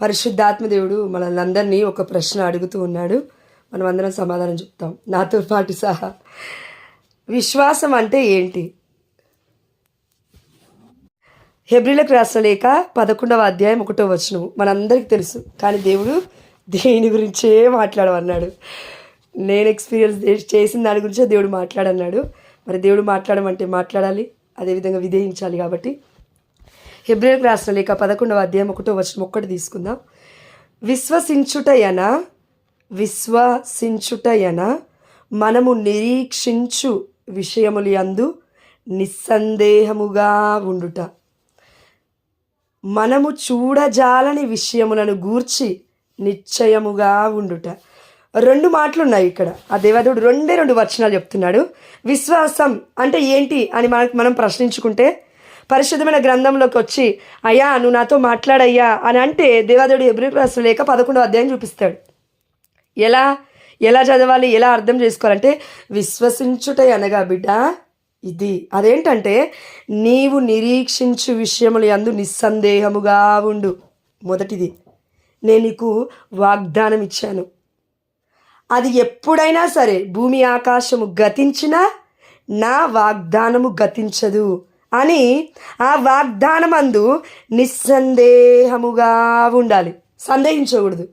పరిశుద్ధాత్మ దేవుడు మనల్ని అందరినీ ఒక ప్రశ్న అడుగుతూ ఉన్నాడు. మనం అందరం సమాధానం చెప్తాం. నాతో పాటు సహా విశ్వాసం అంటే ఏంటి? హెబ్రిలకు రాసిన లేక పదకొండవ అధ్యాయం ఒకటో వచనం మనందరికీ తెలుసు. కానీ దేవుడు దేని గురించే మాట్లాడమన్నాడు. నేను ఎక్స్పీరియన్స్ చేసిన దాని గురించే దేవుడు మాట్లాడన్నాడు. మరి దేవుడు మాట్లాడమంటే మాట్లాడాలి? అదేవిధంగా విధేయించాలి కాబట్టి హెబ్రిలకు రాసిన లేక పదకొండవ అధ్యాయం ఒకటో వచ్చిన ఒక్కటి తీసుకుందాం. విశ్వసించుటయన విశ్వసించుటయన మనము నిరీక్షించు విషయములు యందు నిస్సందేహముగా ఉండుట. మనము చూడజాలని విషయములను గూర్చి నిశ్చయముగా ఉండుట. రెండు మాటలు ఉన్నాయి ఇక్కడ. ఆ దేవదేవుడు రెండే రెండు వచనాలు చెప్తున్నాడు. విశ్వాసం అంటే ఏంటి అని మనకు మనం ప్రశ్నించుకుంటే పరిశుద్ధమైన గ్రంథంలోకి వచ్చి అయ్యా నువ్వు నాతో మాట్లాడయ్యా అని అంటే దేవాదేవుడు ఎబ్రి రాసిన లేక పదకొండో అధ్యాయం చూపిస్తాడు. ఎలా? ఎలా చదవాలి? ఎలా అర్థం చేసుకోవాలంటే విశ్వసించుట అనగా బిడ్డ ఇది. అదేంటంటే నీవు నిరీక్షించు విషయములు యందు నిస్సందేహముగా ఉండు. మొదటిది నేను నీకు వాగ్దానం ఇచ్చాను. అది ఎప్పుడైనా సరే భూమి ఆకాశము గతించినా నా వాగ్దానము గతించదు. అని ఆ వాగ్దానమందు నిస్సందేహముగా ఉండాలి. సందేహించకూడదు.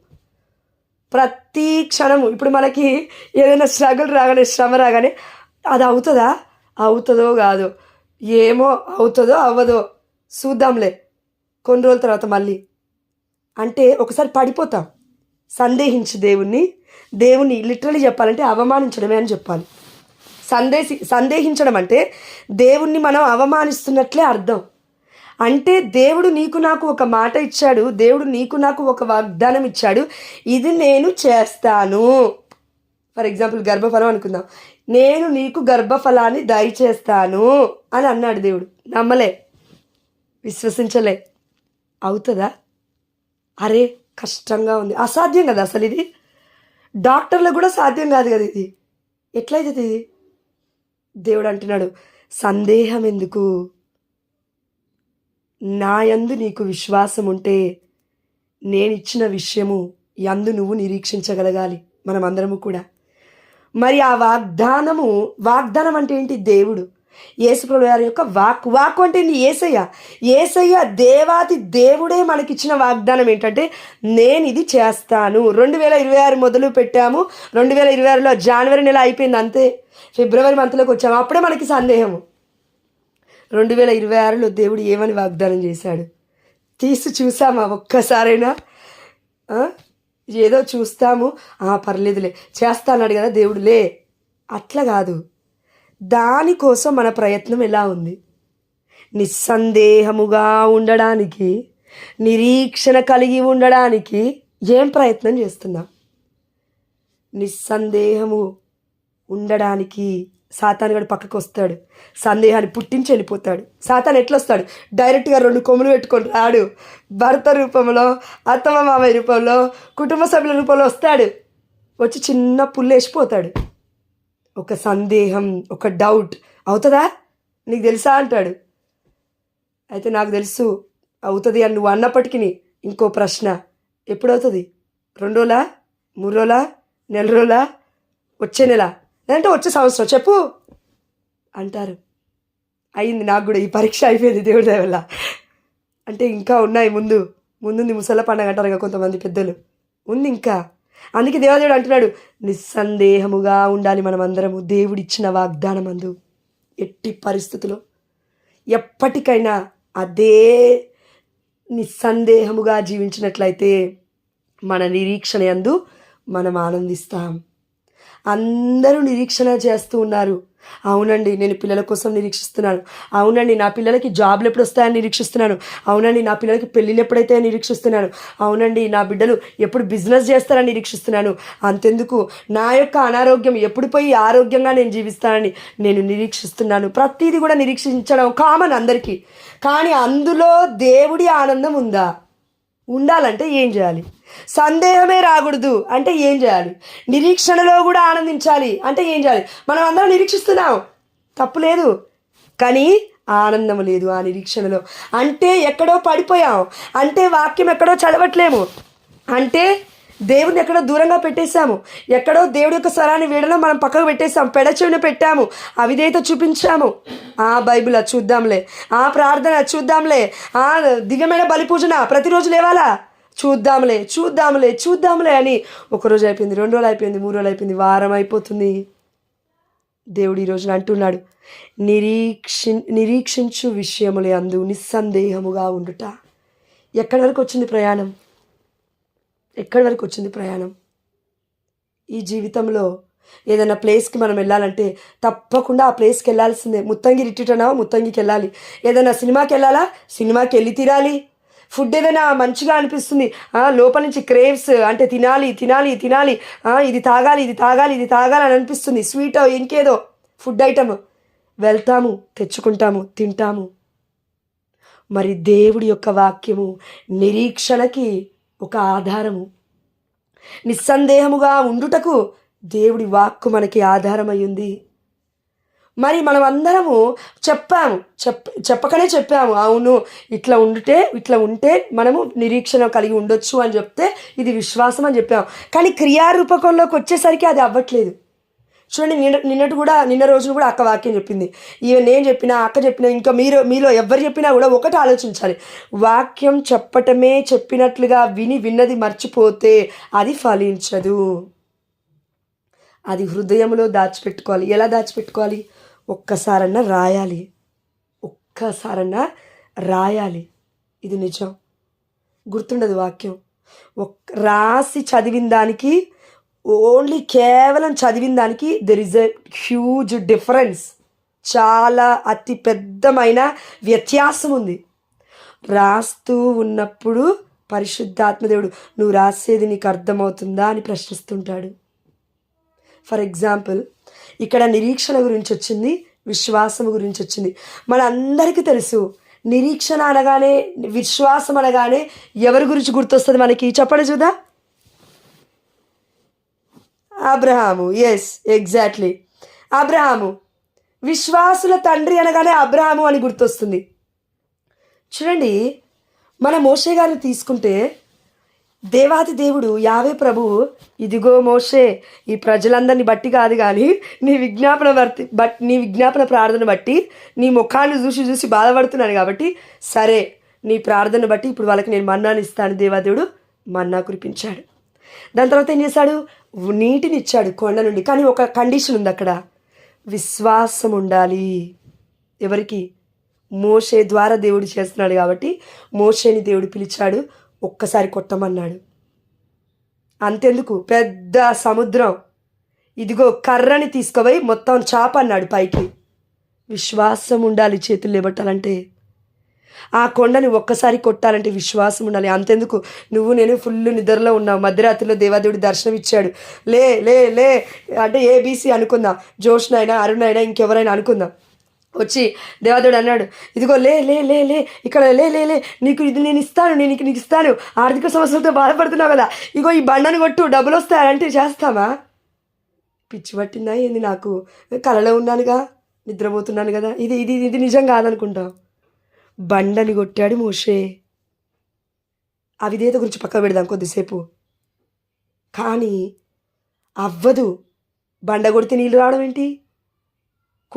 ప్రతి క్షణము. ఇప్పుడు మనకి ఏదైనా స్ట్రగుల్ రాగానే శ్రమ రాగానే అది అవుతుందా? అవుతుందో కాదో. ఏమో అవుతుందో అవ్వదో చూద్దాంలే. కొన్ని రోజుల తర్వాత మళ్ళీ. అంటే ఒకసారి పడిపోతాం. సందేహించి దేవుణ్ణి. దేవుణ్ణి లిటరలీ చెప్పాలంటే అవమానించడమే అని చెప్పాలి. సందేశి సందేహించడం అంటే దేవుణ్ణి మనం అవమానిస్తున్నట్లే అర్థం. అంటే దేవుడు నీకు నాకు ఒక మాట ఇచ్చాడు దేవుడు నీకు నాకు ఒక వాగ్దానం ఇచ్చాడు ఇది నేను చేస్తాను. ఫర్ ఎగ్జాంపుల్ గర్భఫలం అనుకుందాం. నేను నీకు గర్భఫలాన్ని దయచేస్తాను అని అన్నాడు దేవుడు. నమ్మలే. విశ్వసించలే. అవుతుందా? అరే కష్టంగా ఉంది. అసాధ్యం కదా అసలు ఇది? డాక్టర్లకు కూడా సాధ్యం కాదు కదా ఇది. ఎట్లయితుంది? ఇది దేవుడు అంటున్నాడు సందేహం ఎందుకు నాయందు నీకు విశ్వాసం ఉంటే నేనిచ్చిన విషయము యందు నువ్వు నిరీక్షించగలగాలి మనమందరము కూడా. మరి ఆ వాగ్దానము వాగ్దానం అంటే ఏంటి? దేవుడు. యేసుప్రభు గారి యొక్క వాక్ వాక్ అంటే ఏంటి? ఏసయ్య. ఏసయ్య దేవాది దేవుడే మనకిచ్చిన వాగ్దానం ఏంటంటే నేను ఇది చేస్తాను. రెండు వేల ఇరవై ఆరు మొదలు పెట్టాము రెండు వేల ఇరవై ఆరులో జనవరి నెల అయిపోయింది అంతే. ఫిబ్రవరి మంత్లోకి వచ్చాము? అప్పుడే మనకి సందేహము. రెండు వేల ఇరవై ఆరులో దేవుడు ఏమని వాగ్దానం చేశాడు? తీసి చూసామా ఒక్కసారైనా? ఏదో చూస్తాము. ఆ పర్లేదులే. చేస్తాన్నాడు కదా దేవుడులే అట్లా కాదు. దానికోసం మన ప్రయత్నం ఎలా ఉంది? నిస్సందేహముగా ఉండడానికి నిరీక్షణ కలిగి ఉండడానికి ఏం ప్రయత్నం చేస్తున్నాం? నిస్సందేహము ఉండడానికి సాతానుగాడు పక్కకు వస్తాడు. సందేహాన్ని పుట్టించి వెళ్ళిపోతాడు. సాతాన్ ఎట్లా వస్తాడు డైరెక్ట్గా రెండు కొమ్ములు పెట్టుకొని రాడు. భర్త రూపంలో అత్తమ్మ మామయ్య రూపంలో కుటుంబ సభ్యుల రూపంలో వస్తాడు. వచ్చి చిన్న పుల్లు వేసిపోతాడు. ఒక సందేహం ఒక డౌట్ అవుతుందా? నీకు తెలుసా అంటాడు. అయితే నాకు తెలుసు అవుతుంది అని నువ్వు అన్నప్పటికీ ఇంకో ప్రశ్న. ఎప్పుడవుతుంది? రెండు రోజులా? మూడు రోజులా? నెల రోజులా? వచ్చే నెల? లేదంటే వచ్చే సంవత్సరం చెప్పు అంటారు. అయింది నాకు కూడా ఈ పరీక్ష అయిపోయింది దేవుడి దయ వల్ల. అంటే ఇంకా ఉన్నాయి ముందు. ముందుంది ముసల పండగ అంటారు కదా కొంతమంది పెద్దలు. ఉంది ఇంకా. అందుకే దేవదేవుడు అంటున్నాడు నిస్సందేహముగా ఉండాలి మనమందరము దేవుడిచ్చిన వాగ్దానం అందు ఎట్టి పరిస్థితులు ఎప్పటికైనా అదే నిస్సందేహముగా జీవించినట్లయితే మన నిరీక్షణ యందు మనం ఆనందిస్తాం. అందరూ నిరీక్షణ చేస్తూ ఉన్నారు. అవునండి నేను పిల్లల కోసం నిరీక్షిస్తున్నాను. అవునండి నా పిల్లలకి జాబ్లు ఎప్పుడు వస్తాయని నిరీక్షిస్తున్నాను. అవునండి నా పిల్లలకి పెళ్ళిళ్ళు ఎప్పుడైతే నిరీక్షిస్తున్నాను. అవునండి నా బిడ్డలు ఎప్పుడు బిజినెస్ చేస్తారని నిరీక్షిస్తున్నాను. అంతెందుకు నా యొక్క అనారోగ్యం ఎప్పుడు పోయి ఆరోగ్యంగా నేను జీవిస్తానని నేను నిరీక్షిస్తున్నాను. ప్రతిదీ కూడా నిరీక్షించడం కామన్ అందరికీ. కానీ అందులో దేవుడి ఆనందం ఉందా? ఉండాలంటే ఏం చేయాలి? సందేహమే రాకూడదు. అంటే ఏం చేయాలి? నిరీక్షణలో కూడా ఆనందించాలి. అంటే ఏం చేయాలి? మనం అందరం నిరీక్షిస్తున్నాం. తప్పు లేదు. కానీ ఆనందం లేదు ఆ నిరీక్షణలో. అంటే ఎక్కడో పడిపోయాం. అంటే వాక్యం ఎక్కడో చదవట్లేము. అంటే దేవుడిని ఎక్కడో దూరంగా పెట్టేశాము. ఎక్కడో దేవుడి యొక్క స్వరాన్ని వీడలో మనం పక్కకు పెట్టేశాము. పెడచెవిన పెట్టాము. అవిధేయత చూపించాము. ఆ బైబిల్ అది చూద్దాంలే. ఆ ప్రార్థన అది చూద్దాంలే. ఆ దిగమైన బలిపూజన ప్రతిరోజు లేవాలా? చూద్దాంలే చూద్దాంలే చూద్దాంలే అని ఒకరోజు అయిపోయింది రెండు రోజులు అయిపోయింది మూడు రోజులు అయిపోయింది వారం అయిపోతుంది. దేవుడు ఈ రోజున అంటున్నాడు నిరీక్షి నిరీక్షించు విషయములే అందు నిస్సందేహముగా ఉండుట. ఎక్కడి వరకు వచ్చింది ప్రయాణం? ఎక్కడి వరకు వచ్చింది ప్రయాణం? ఈ జీవితంలో ఏదైనా ప్లేస్కి మనం వెళ్ళాలంటే తప్పకుండా ఆ ప్లేస్కి వెళ్ళాల్సిందే. ముత్తంగి రిట్టిటనా ముత్తంగికి వెళ్ళాలి. ఏదైనా సినిమాకి వెళ్ళాలా? సినిమాకి వెళ్ళి తీరాలి. ఫుడ్ ఏదైనా మంచిగా అనిపిస్తుంది. లోపల నుంచి క్రేవ్స్ అంటే తినాలి తినాలి తినాలి. ఇది తాగాలి ఇది తాగాలి ఇది తాగాలి అని అనిపిస్తుంది. స్వీట్ ఇంకేదో ఫుడ్ ఐటమ్. వెళ్తాము తెచ్చుకుంటాము తింటాము. మరి దేవుడి యొక్క వాక్యము నిరీక్షణకి ఒక ఆధారము. నిస్సందేహముగా ఉండుటకు దేవుడి వాక్కు మనకి ఆధారమై ఉంది. మరి మనం అందరము చెప్పాము. చెప్ చెప్పకనే చెప్పాము. అవును ఇట్లా ఉండితే ఇట్లా ఉంటే మనము నిరీక్షణ కలిగి ఉండొచ్చు అని చెప్తే ఇది విశ్వాసం అని చెప్పాము. కానీ క్రియారూపకంలోకి వచ్చేసరికి అది అవ్వట్లేదు. చూడండి నిన్న నిన్నటి కూడా నిన్న రోజున కూడా అక్క వాక్యం చెప్పింది. ఈవెన్ నేను చెప్పినా అక్క చెప్పినా ఇంకా మీరు మీలో ఎవరు చెప్పినా కూడా ఒకటి ఆలోచించాలి. వాక్యం చెప్పటమే చెప్పినట్లుగా విని విన్నది మర్చిపోతే అది ఫలించదు. అది హృదయంలో దాచిపెట్టుకోవాలి. ఎలా దాచిపెట్టుకోవాలి? ఒక్కసారన్నా రాయాలి. ఒక్కసారన్నా రాయాలి. ఇది నిజం. గుర్తుండదు వాక్యం. ఒక్ రాసి చదివిన దానికి ఓన్లీ కేవలం చదివిన దానికి there is a huge difference చాలా అతి పెద్దమైన వ్యత్యాసం ఉంది. రాస్తూ ఉన్నప్పుడు పరిశుద్ధాత్మదేవుడు నువ్వు రాసేది నీకు అర్థమవుతుందా? అని ప్రశ్నిస్తుంటాడు. ఫర్ ఎగ్జాంపుల్ ఇక్కడ నిరీక్షణ గురించి వచ్చింది విశ్వాసం గురించి వచ్చింది. మన అందరికీ తెలుసు నిరీక్షణ అనగానే విశ్వాసం అనగానే ఎవరి గురించి గుర్తొస్తుంది మనకి? చెప్పండి చూద్దా. అబ్రహాము ఎస్ ఎగ్జాక్ట్లీ అబ్రహాము విశ్వాసుల తండ్రి అనగానే అబ్రహాము అని గుర్తొస్తుంది. చూడండి మన మోషే గారిని తీసుకుంటే దేవాది దేవుడు యావే ప్రభువు. ఇదిగో మోషే ఈ ప్రజలందరిని బట్టి కాదు కానీ నీ విజ్ఞాపన వర్తి బట్ నీ విజ్ఞాపన ప్రార్థన బట్టి నీ ముఖాన్ని చూసి చూసి బాధపడుతున్నాను కాబట్టి సరే నీ ప్రార్థన బట్టి ఇప్పుడు వాళ్ళకి నేను మన్నాను ఇస్తాను. దేవాదేవుడు మన్నా కురిపించాడు. దాని తర్వాత ఏం చేశాడు? నీటిని ఇచ్చాడు కొండ నుండి. కానీ ఒక కండిషన్ ఉంది అక్కడ. విశ్వాసం ఉండాలి. ఎవరికి? మోషే ద్వారా దేవుడు చేస్తున్నాడు కాబట్టి మోషేని దేవుడు పిలిచాడు. ఒక్కసారి కొట్టమన్నాడు. అంతెందుకు? పెద్ద సముద్రం. ఇదిగో కర్రని తీసుకుపోయి మొత్తం చాప అన్నాడు పైకి. విశ్వాసం ఉండాలి చేతులు లేబట్టాలంటే. ఆ కొండని ఒక్కసారి కొట్టాలంటే విశ్వాసం ఉండాలి. అంతెందుకు? నువ్వు నేను ఫుల్ నిద్రలో ఉన్నావు మధ్యరాత్రిలో దేవాదేవుడి దర్శనం ఇచ్చాడు. లే లే లే. అంటే ఏబీసీ అనుకుందాం. జోష్నైనా అరుణ్ అయినా ఇంకెవరైనా అనుకుందాం. వచ్చి దేవాదేవుడు అన్నాడు ఇదిగో లే లే లే లే ఇక్కడ లే లే లే నీకు ఇది నేను ఇస్తాను నేను నీకు నీకు ఇస్తాను. ఆర్థిక సమస్యలతో బాధపడుతున్నావు కదా ఇగో ఈ బండను కొట్టు డబ్బులు వస్తాయంటే చేస్తామా పిచ్చి పట్టిందా ఏంది నాకు? కలలో ఉన్నానుగా నిద్రపోతున్నాను కదా ఇది ఇది ఇది నిజం కాదనుకుంటాం. బండని కొట్టాడు మోషే. అవిధేత గురించి పక్క పెడదాం కొద్దిసేపు. కానీ అవ్వదు. బండ కొడితే నీళ్ళు రావడం ఏంటి?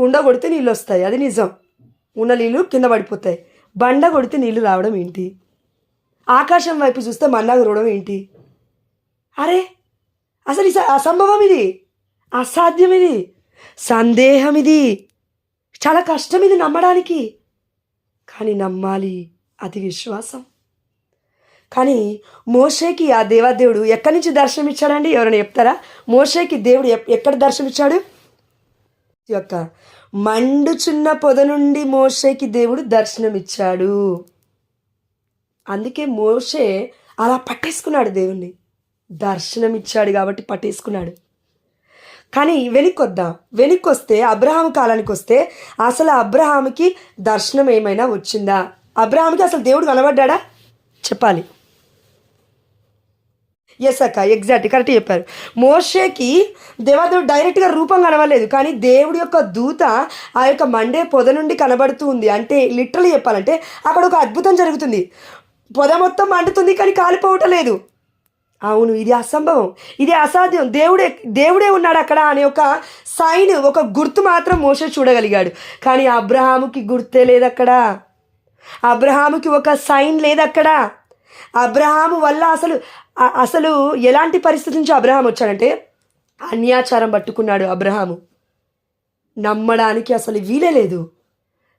కుండ కొడితే నీళ్ళు వస్తాయి అది నిజం. ఉన్న నీళ్ళు కింద పడిపోతాయి. బండ కొడితే నీళ్ళు రావడం ఏంటి? ఆకాశం వైపు చూస్తే మన్నా కురవడం ఏంటి? అరే! అసలు ఇది అసంభవం ఇది. అసాధ్యం ఇది. సందేహం ఇది. చాలా కష్టం ఇది నమ్మడానికి. కానీ నమ్మాలి. అది విశ్వాసం. కానీ మోషేకి ఆ దేవాదేవుడు ఎక్కడి నుంచి దర్శనం ఇచ్చాడండి ఎవరైనా చెప్తారా? మోషేకి దేవుడు ఎప్- ఎక్కడ దర్శనం ఇచ్చాడు యొక్క మండుచున్న పొద నుండి మోషేకి దేవుడు దర్శనం ఇచ్చాడు అందుకే మోషే అలా పట్టేసుకున్నాడు దేవుణ్ణి. దర్శనం ఇచ్చాడు కాబట్టి పట్టేసుకున్నాడు. కానీ వెనక్కి వద్దాం వెనక్కి వస్తే అబ్రహాం కాలానికి వస్తే అసలు అబ్రహాంకి దర్శనం ఏమైనా వచ్చిందా? అబ్రహాంకి అసలు దేవుడు కనబడ్డా చెప్పాలి. ఎస్ అక్క ఎగ్జాక్ట్ కరెక్ట్ చెప్పారు. మోషేకి దేవాదేవుడు డైరెక్ట్గా రూపం కనబడలేదు కానీ దేవుడి యొక్క దూత ఆ యొక్క మండే పొద నుండి కనబడుతూ ఉంది. అంటే లిటరలీ చెప్పాలంటే అక్కడ ఒక అద్భుతం జరుగుతుంది. పొద మొత్తం మండుతుంది కానీ కాలిపోవటం లేదు. అవును ఇది అసంభవం. ఇది అసాధ్యం. దేవుడే దేవుడే ఉన్నాడు అక్కడ అనే ఒక సైన్ ఒక గుర్తు మాత్రం మోస చూడగలిగాడు. కానీ అబ్రహాముకి గుర్తే లేదు అక్కడ. అబ్రహాముకి ఒక సైన్ లేదు అక్కడ. అబ్రహాము వల్ల అసలు అసలు ఎలాంటి పరిస్థితి నుంచి అబ్రహాం వచ్చాడంటే అన్యాచారం పట్టుకున్నాడు అబ్రహాము. నమ్మడానికి అసలు వీలే లేదు.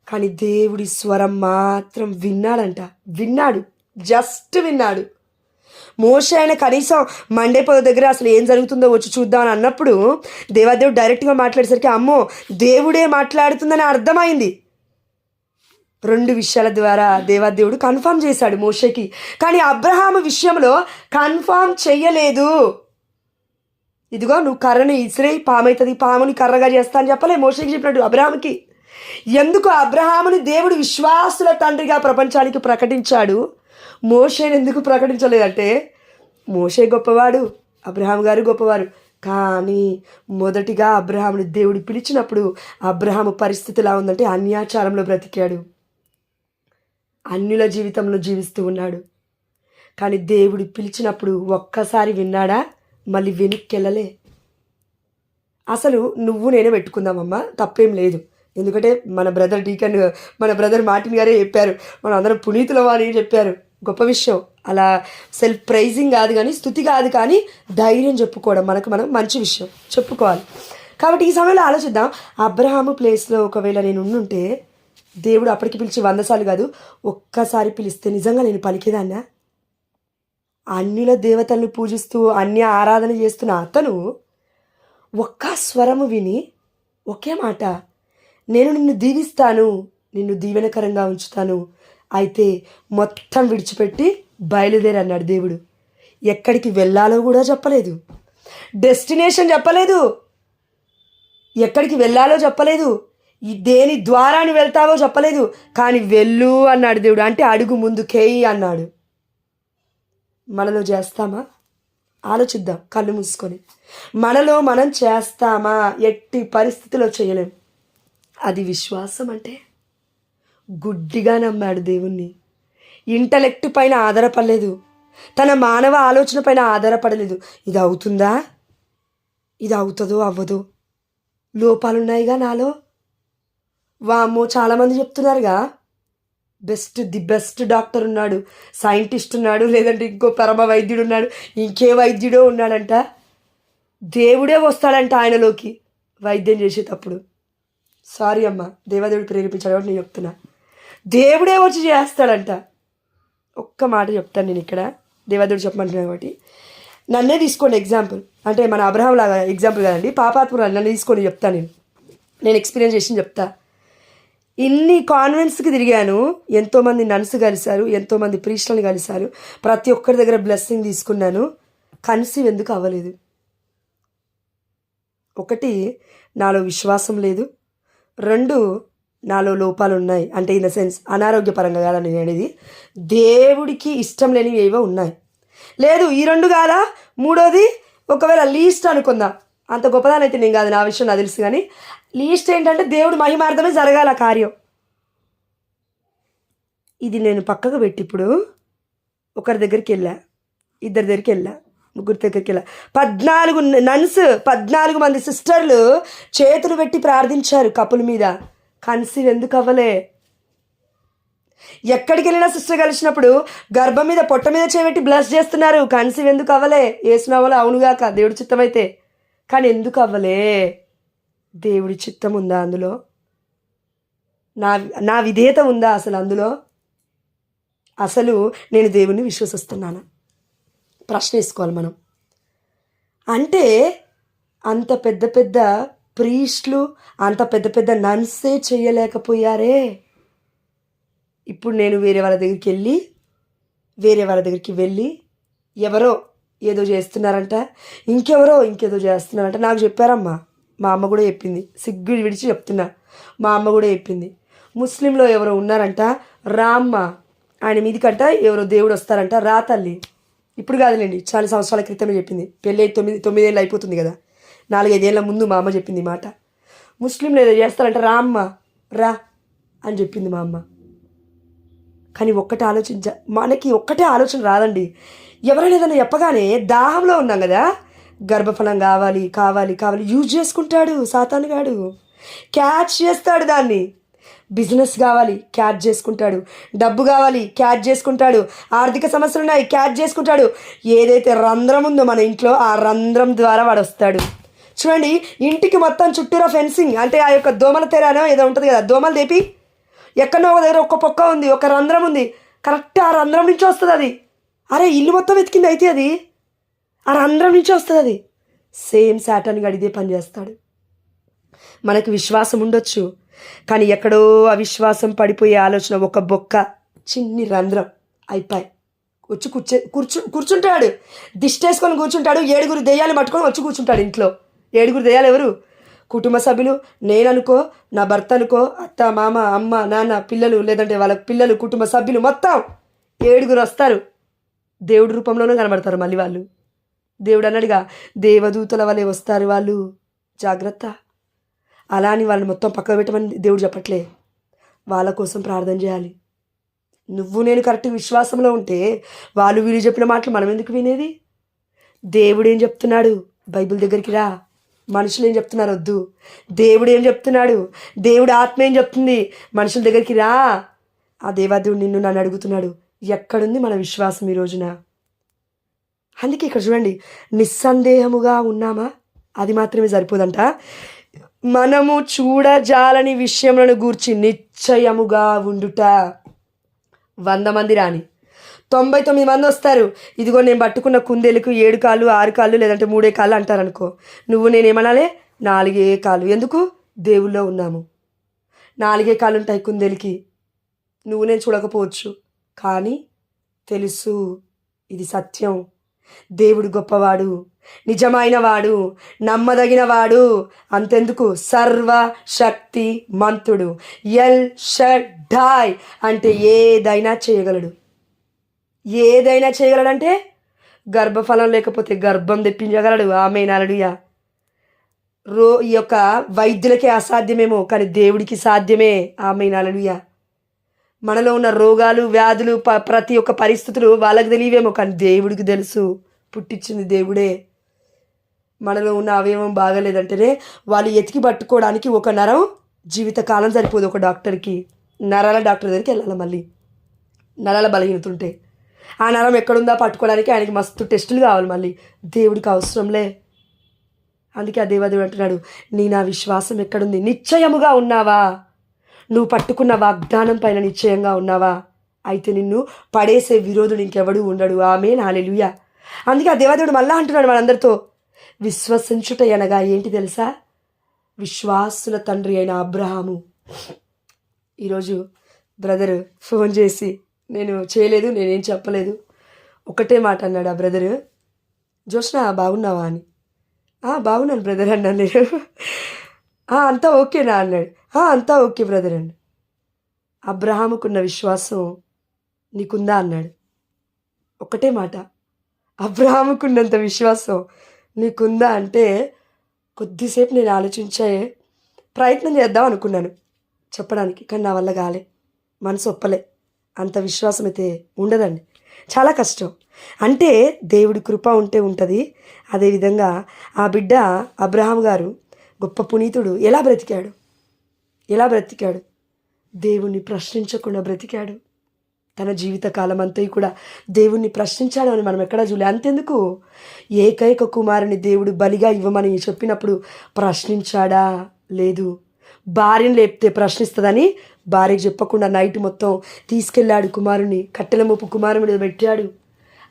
కానీ దేవుడి స్వరం మాత్రం విన్నాడంట. విన్నాడు. జస్ట్ విన్నాడు. మోష ఆయన కనీసం మండే పొద దగ్గర అసలు ఏం జరుగుతుందో వచ్చి చూద్దాం అని అన్నప్పుడు దేవాదేవుడు డైరెక్ట్గా మాట్లాడేసరికి అమ్మో దేవుడే మాట్లాడుతుందని అర్థమైంది. రెండు విషయాల ద్వారా దేవాదేవుడు కన్ఫర్మ్ చేశాడు మోషేకి. కానీ అబ్రహాము విషయంలో కన్ఫర్మ్ చెయ్యలేదు ఇదిగో నువ్వు కర్రని ఇసిరే పామవుతుంది పాముని కర్రగా చేస్తా అని చెప్పలే మోషేకి చెప్పినట్టు అబ్రహాముకి. ఎందుకు అబ్రహాముని దేవుడు విశ్వాసుల తండ్రిగా ప్రపంచానికి ప్రకటించాడు? మోషేని ఎందుకు ప్రకటించలేదంటే మోషే గొప్పవాడు అబ్రహాం గారు గొప్పవారు. కానీ మొదటిగా అబ్రహాముని దేవుడు పిలిచినప్పుడు అబ్రహాము పరిస్థితి ఎలా ఉందంటే అన్యాచారంలో బ్రతికాడు. అన్యుల జీవితంలో జీవిస్తూ ఉన్నాడు. కానీ దేవుడు పిలిచినప్పుడు ఒక్కసారి విన్నాడా? మళ్ళీ వెనక్కి వెళ్ళలే అసలు నువ్వు నేనే పెట్టుకుందామమ్మా తప్పేం లేదు. ఎందుకంటే మన బ్రదర్ డీకన్ మన బ్రదర్ మార్టిన్ గారే చెప్పారు. మన అందరం పునీతులమా అని చెప్పారు. గొప్ప విషయం. అలా సెల్ఫ్ ప్రైజింగ్ కాదు కానీ స్థుతి కాదు కానీ ధైర్యం చెప్పుకోవడం మనకు మనం మంచి విషయం. చెప్పుకోవాలి. కాబట్టి ఈ సమయంలో ఆలోచిద్దాం. అబ్రహాము ప్లేస్లో ఒకవేళ నేను ఉండుంటే దేవుడు అప్పటికి పిలిచి వందసాలు కాదు ఒక్కసారి పిలిస్తే నిజంగా నేను పలికేదాన్నా? అన్యుల దేవతలను పూజిస్తూ అన్య ఆరాధన చేస్తున్న అతను ఒక్క స్వరము విని ఒకే మాట నేను నిన్ను దీవిస్తాను నిన్ను దీవెనకరంగా ఉంచుతాను. అయితే మొత్తం విడిచిపెట్టి బయలుదేరి అన్నాడు దేవుడు. ఎక్కడికి వెళ్ళాలో కూడా చెప్పలేదు. డెస్టినేషన్ చెప్పలేదు. ఎక్కడికి వెళ్ళాలో చెప్పలేదు. ఈ దేని నువ్వు వెళ్తావో చెప్పలేదు. కానీ వెళ్ళు అన్నాడు దేవుడు. అంటే అడుగు ముందుకేయి అన్నాడు. మనలో చేస్తామా? ఆలోచిద్దాం కళ్ళు మూసుకొని. మనలో మనం చేస్తామా? ఎట్టి పరిస్థితిలో చేయలేం. అది విశ్వాసం అంటే గుడ్డిగా నమ్మాడు దేవుణ్ణి. ఇంటలెక్ట్ పైన ఆధారపడలేదు. తన మానవ ఆలోచన పైన ఆధారపడలేదు. ఇది అవుతుందా? ఇది అవుతుందో? అవ్వదో? లోపాలున్నాయిగా నాలో? వామ్మో చాలామంది చెప్తున్నారుగా. బెస్ట్ ది బెస్ట్ డాక్టర్ ఉన్నాడు. సైంటిస్ట్ ఉన్నాడు లేదంటే ఇంకో పరమ వైద్యుడు ఉన్నాడు. ఇంకే వైద్యుడో ఉన్నాడంట. దేవుడే వస్తాడంట ఆయనలోకి. వైద్యం చేసేటప్పుడు. సారీ అమ్మ దేవదేవుడు ప్రేరేపించాడు కాబట్టి నేను చెప్తున్నా. దేవుడే వచ్చి చేస్తాడంట. ఒక్క మాట చెప్తాను నేను ఇక్కడ. దేవదేవుడు చెప్పమంటున్నాను కాబట్టి. నన్నే తీసుకోండి ఎగ్జాంపుల్ అంటే మన అబ్రహం లాగా ఎగ్జాంపుల్ కదండి. పాపాత్మురాలు నన్ను తీసుకొని చెప్తాను నేను. నేను ఎక్స్పీరియన్స్ చేసి చెప్తా. ఇన్ని కాన్వెంట్స్కి తిరిగాను. ఎంతోమంది నన్స్ కలిశారు ఎంతోమంది ప్రీస్టులను కలిశారు. ప్రతి ఒక్కరి దగ్గర బ్లెస్సింగ్ తీసుకున్నాను. కన్సీవ్ ఎందుకు అవ్వలేదు? ఒకటి నాలో విశ్వాసం లేదు. రెండు నాలో లోపాలు ఉన్నాయి. అంటే ఇన్ ద సెన్స్ అనారోగ్యపరంగా కాదని నేను అనేది దేవుడికి ఇష్టం లేనివి ఏవో ఉన్నాయి. లేదు ఈ రెండు కాదా? మూడోది ఒకవేళ లీస్ట్ అనుకుందాం. అంత గొప్పదానైతే అయితే నేను కాదు నా విషయం నాకు తెలుసు కానీ లీస్ట్ ఏంటంటే దేవుడు మహిమార్థమే జరగాల కార్యం. ఇది నేను పక్కకు పెట్టి ఇప్పుడు ఒకరి దగ్గరికి వెళ్ళా ఇద్దరి దగ్గరికి వెళ్ళా ముగ్గురి దగ్గరికి వెళ్ళా. పద్నాలుగు నన్స్ పద్నాలుగు మంది సిస్టర్లు చేతులు పెట్టి ప్రార్థించారు కపుల మీద. కన్సీవ్ ఎందుకు అవ్వలే? ఎక్కడికి వెళ్ళినా సిస్టర్ కలిసినప్పుడు గర్భం మీద పొట్ట మీద చేపెట్టి బ్లస్ చేస్తున్నారు. కన్సీవ్ ఎందుకు అవ్వలే? వేసిన అవ్వలే అవునుగాక దేవుడి చిత్తమైతే. కానీ ఎందుకు అవ్వలే? దేవుడి చిత్తం ఉందా అందులో? నా నా విధేయత ఉందా అసలు అందులో? అసలు నేను దేవుణ్ణి విశ్వసిస్తున్నాను? ప్రశ్న వేసుకోవాలి మనం. అంటే అంత పెద్ద పెద్ద ప్రీస్ట్లు అంత పెద్ద పెద్ద నన్సే చేయలేకపోయారే ఇప్పుడు నేను వేరే వాళ్ళ దగ్గరికి వెళ్ళి వేరే వాళ్ళ దగ్గరికి వెళ్ళి ఎవరో ఏదో చేస్తున్నారంట. ఇంకెవరో ఇంకేదో చేస్తున్నారంట. నాకు చెప్పారమ్మా. మా అమ్మ కూడా చెప్పింది. సిగ్గు విడిచి చెప్తున్నా. మా అమ్మ కూడా చెప్పింది. ముస్లింలో ఎవరో ఉన్నారంట. రామ్మ ఆయన మీదికంట ఎవరో దేవుడు వస్తారంట. రా తల్లి. ఇప్పుడు కాదులేండి. చాలా సంవత్సరాల క్రితమే చెప్పింది. పెళ్ళి తొమ్మిది తొమ్మిదేళ్ళు అయిపోతుంది కదా. నాలుగైదేళ్ళ ముందు మా అమ్మ చెప్పింది మాట. ముస్లింలు ఏదో చేస్తారంట. రామ్మ రా అని చెప్పింది మా అమ్మ. కానీ ఒక్కటే ఆలోచించ మనకి ఒక్కటే ఆలోచన రాదండి. ఎవరైనా ఏదైనా చెప్పగానే దాహంలో ఉన్నాం కదా? గర్భఫలం కావాలి కావాలి కావాలి. యూజ్ చేసుకుంటాడు సాతానుగాడు క్యాచ్ చేస్తాడు దాన్ని. బిజినెస్ కావాలి క్యాచ్ చేసుకుంటాడు. డబ్బు కావాలి క్యాచ్ చేసుకుంటాడు. ఆర్థిక సమస్యలు ఉన్నాయి క్యాచ్ చేసుకుంటాడు. ఏదైతే రంధ్రం ఉందో మన ఇంట్లో ఆ రంధ్రం ద్వారా వాడు వస్తాడు. చూడండి ఇంటికి మొత్తం చుట్టూరా ఫెన్సింగ్ అంటే ఆ యొక్క దోమల తెరానో ఏదో ఉంటుంది కదా దోమలు తెపి ఎక్కడో ఒక దగ్గర ఒక్క పొక్క ఉంది ఒక రంధ్రం ఉంది. కరెక్ట్ ఆ రంధ్రం నుంచి వస్తుంది అది. అరే ఇల్లు మొత్తం వెతికింది అయితే అది? ఆ రంధ్రం నుంచి వస్తుంది అది. సేమ్ శాటన్ గడిదే పనిచేస్తాడు మనకు విశ్వాసం ఉండొచ్చు కానీ ఎక్కడో అవిశ్వాసం పడిపోయే ఆలోచన ఒక బొక్క చిన్ని రంధ్రం అయిపోయి. వచ్చి కూర్చే కూర్చు కూర్చుంటాడు. దిష్టేసుకొని కూర్చుంటాడు. ఏడుగురు దెయ్యాలు పట్టుకొని వచ్చి కూర్చుంటాడు ఇంట్లో. ఏడుగురు దెయ్యాలు ఎవరు? కుటుంబ సభ్యులు నేననుకో నా భర్త అనుకో అత్త మామ అమ్మ నాన్న పిల్లలు లేదంటే వాళ్ళ పిల్లలు కుటుంబ సభ్యులు మొత్తం ఏడుగురు వస్తారు. దేవుడి రూపంలోనే కనబడతారు మళ్ళీ వాళ్ళు. దేవుడు అన్నాడుగా దేవదూతల వలె వస్తారు వాళ్ళు. జాగ్రత్త. అలా అని వాళ్ళని మొత్తం పక్కకు పెట్టమని దేవుడు చెప్పట్లే. వాళ్ళ కోసం ప్రార్థన చేయాలి. నువ్వు నేను కరెక్ట్ విశ్వాసంలో ఉంటే వాళ్ళు వీళ్ళు చెప్పిన మాటలు మనం ఎందుకు వినేది? దేవుడు ఏం చెప్తున్నాడు? బైబిల్ దగ్గరికి రా. మనుషులు ఏం చెప్తున్నారు? వద్దు. దేవుడు ఏం చెప్తున్నాడు? దేవుడు ఆత్మ ఏం చెప్తుంది? మనుషుల దగ్గరికి రా. ఆ దేవాదేవుడు నిన్ను నన్ను అడుగుతున్నాడు. ఎక్కడుంది మన విశ్వాసం ఈ రోజున? అందుకే ఇక్కడ చూడండి నిస్సందేహముగా ఉన్నామా? అది మాత్రమే సరిపోదంట. మనము చూడజాలని విషయములను గూర్చి నిశ్చయముగా ఉండుట. వంద మంది రాని. తొంభై తొమ్మిది మంది వస్తారు. ఇదిగో నేను పట్టుకున్న కుందేలకు ఏడు కాళ్ళు ఆరు కాళ్ళు లేదంటే మూడే కాళ్ళు అంటారు అనుకో నువ్వు నేనేమనాలే? నాలుగే కాళ్ళు. ఎందుకు? దేవుల్లో ఉన్నాము. నాలుగే కాళ్ళు ఉంటాయి కుందేలికి. నువ్వు నేను చూడకపోవచ్చు. కానీ తెలుసు. ఇది సత్యం. దేవుడు గొప్పవాడు. నిజమైన వాడు. నమ్మదగిన వాడు. అంతెందుకు? సర్వశక్తి మంతుడు ఎల్ షడ్ ఢాయ్ అంటే ఏదైనా చేయగలడు. ఏదైనా చేయగలడంటే గర్భఫలం లేకపోతే గర్భం తెప్పించగలడు. ఆమె నలుడుయా రో ఈ యొక్క వైద్యులకే అసాధ్యమేమో కానీ దేవుడికి సాధ్యమే. ఆమె నలుడుయా మనలో ఉన్న రోగాలు వ్యాధులు ప ప్రతి ఒక్క పరిస్థితులు వాళ్ళకి తెలియవేమో కానీ దేవుడికి తెలుసు. పుట్టించింది దేవుడే. మనలో ఉన్న అవయవం బాగలేదంటేనే వాళ్ళు ఎతికి పట్టుకోవడానికి ఒక నరం జీవితకాలం సరిపోదు ఒక డాక్టర్కి. నరాల డాక్టర్ దగ్గరికి వెళ్ళాలి మళ్ళీ. నరాల బలహీనత ఉంటే. ఆ నరం ఎక్కడుందా పట్టుకోవడానికి? ఆయనకి మస్తు టెస్టులు కావాలి మళ్ళీ. దేవుడికి అవసరంలే. అందుకే ఆ దేవాదేవుడు అంటున్నాడు నీ నా విశ్వాసం ఎక్కడుంది? నిశ్చయముగా ఉన్నావా? నువ్వు పట్టుకున్న వాగ్దానం పైన నిశ్చయంగా ఉన్నావా? అయితే నిన్ను పడేసే విరోధుడు ఇంకెవడు ఉండడు. ఆమె నాలెలుయ అందుకే ఆ దేవాదేవుడు మళ్ళా అంటున్నాడు మనందరితో విశ్వసించుట అనగా ఏంటి తెలుసా? విశ్వాసుల తండ్రి అయిన అబ్రహాము. ఈరోజు బ్రదర్ ఫోన్ చేసి నేను చేయలేదు నేనేం చెప్పలేదు. ఒకటే మాట అన్నాడు ఆ బ్రదరు. జోష్న బాగున్నావా అని. బాగున్నాను బ్రదర్ అన్నాను నేను. అంతా ఓకేనా అన్నాడు. అంతా ఓకే బ్రదర్ అండి అబ్రహాముకున్న విశ్వాసం నీకుందా అన్నాడు. ఒకటే మాట. అబ్రహాముకున్నంత విశ్వాసం నీకుందా అంటే కొద్దిసేపు నేను ఆలోచించే ప్రయత్నం చేద్దాం అనుకున్నాను చెప్పడానికి కానీ నా వల్ల కాలే. మనసు ఒప్పలే. అంత విశ్వాసం అయితే ఉండదండి. చాలా కష్టం. అంటే దేవుడి కృప ఉంటే ఉంటుంది. అదేవిధంగా ఆ బిడ్డ అబ్రహాం గారు గొప్ప పునీతుడు. ఎలా బ్రతికాడు? ఎలా బ్రతికాడు? దేవుణ్ణి ప్రశ్నించకుండా బ్రతికాడు. తన జీవితకాలం అంతా కూడా దేవుణ్ణి ప్రశ్నించాడు అని మనం ఎక్కడా చూడలే. అంతెందుకు? ఏకైక కుమారుని దేవుడు బలిగా ఇవ్వమని చెప్పినప్పుడు ప్రశ్నించాడా? లేదు. భార్యను లేపితే ప్రశ్నిస్తుందని భార్యకు చెప్పకుండా నైట్ మొత్తం తీసుకెళ్ళాడు కుమారుని కట్టెల మోపు కుమారుని మీద పెట్టాడు.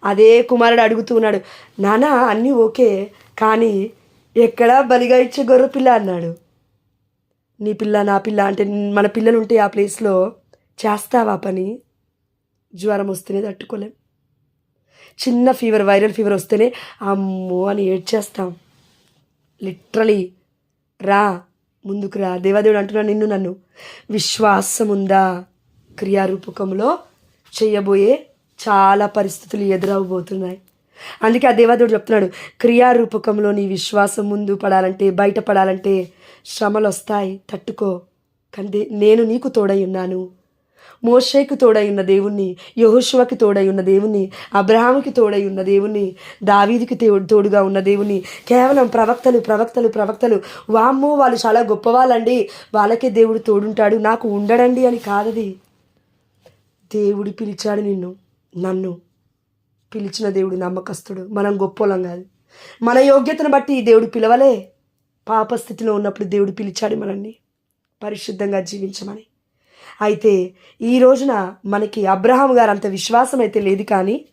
అదే కుమారుడు అడుగుతూ ఉన్నాడు నానా అన్నీ ఓకే కానీ ఎక్కడా బలిగా ఇచ్చే గొర్రె పిల్ల అన్నాడు. నీ పిల్ల నా పిల్ల అంటే మన పిల్లలు ఉంటే ఆ ప్లేస్లో చేస్తావా పని? జ్వరం వస్తేనే తట్టుకోలేం. చిన్న ఫీవర్ వైరల్ ఫీవర్ వస్తేనే అమ్మో అని ఏడ్చేస్తాం. లిటరలీ రా ముందుకు రా. దేవాదేవుడు అంటున్నా నిన్ను నన్ను. విశ్వాసం ఉందా క్రియారూపకంలో చేయబోయే చాలా పరిస్థితులు ఎదురవబోతున్నాయి అందుకే ఆ దేవాదేవుడు చెప్తున్నాడు క్రియారూపకంలో నీ విశ్వాసం ముందు పడాలంటే బయటపడాలంటే శ్రమలు వస్తాయి తట్టుకో. కానీ నేను నీకు తోడై ఉన్నాను. మోషేకు తోడై ఉన్న దేవుణ్ణి యహోశువకి తోడై ఉన్న దేవుణ్ణి అబ్రహాముకి తోడై ఉన్న దేవుణ్ణి దావీదికి తోడుగా ఉన్న దేవుణ్ణి. కేవలం ప్రవక్తలు ప్రవక్తలు ప్రవక్తలు. వామ్మో వాళ్ళు చాలా గొప్పవాళ్ళండి. వాళ్ళకే దేవుడు తోడుంటాడు. నాకు ఉండడండి అని కాదది. దేవుడు పిలిచాడు నిన్ను నన్ను. పిలిచిన దేవుడు నమ్మకస్తుడు. మనం గొప్పోలం కాదు. మన యోగ్యతను బట్టి దేవుడు పిలవలే. పాపస్థితిలో ఉన్నప్పుడు దేవుడు పిలిచాడు మనల్ని. పరిశుద్ధంగా జీవించమని. అయితే ఈ రోజున మనకి అబ్రహాం గారు అంత విశ్వాసం అయితే లేదు కానీ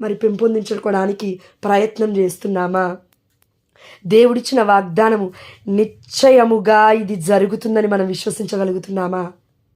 మరి పెంపొందించుకోవడానికి ప్రయత్నం చేస్తున్నామా? దేవుడిచ్చిన వాగ్దానము నిశ్చయముగా ఇది జరుగుతుందని మనం విశ్వసించగలుగుతున్నామా?